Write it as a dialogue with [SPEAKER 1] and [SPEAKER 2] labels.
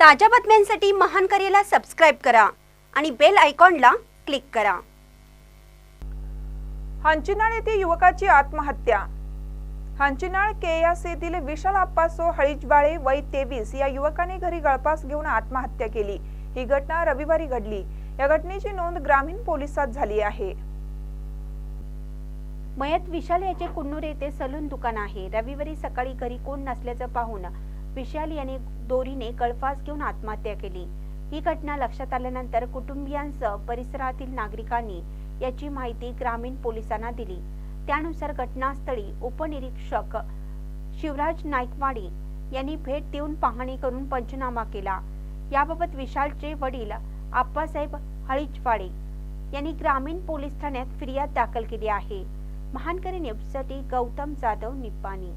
[SPEAKER 1] ताज्या बातम्यांसाठी महान करेला सबस्क्राईब करा आणि बेल आयकॉनला क्लिक करा.
[SPEAKER 2] हांचीनाळ येथे युवकाची आत्महत्या. हांचीनाळ केयास येथील विशाल आप्पासो हळीजबाळे वय तेवीस या युवकाने घरी गळपास घेऊन आत्महत्या केली. ही घटना रविवारी घडली. या घटनेची नोंद ग्रामीण पोलिसात झाली आहे.
[SPEAKER 1] मयत विशाल याचे कुन्नूर येथे सलून दुकान आहे. रविवारी सकाळी घरी कोण नसल्याचं पाहून विशाल याने दोरीने गळफास घेऊन आत्महत्या केली. ही घटना लक्षात आल्यानंतर कुटुंबियांसह परिसरातील नागरिकांनी याची माहिती ग्रामीण पोलिसांना दिली. त्यानुसार घटनास्थळी उपनिरीक्षक शिवराज नाईकवाडी यांनी भेट देऊन पाहणी करून पंचनामा केला. याबाबत विशालचे वडील आप्पासाहेब हळीजवाडे यांनी ग्रामीण पोलीस ठाण्यात फिर्याद दाखल केली आहे. महानकरी न्यूजसाठी गौतम जाधव निप्पाणी.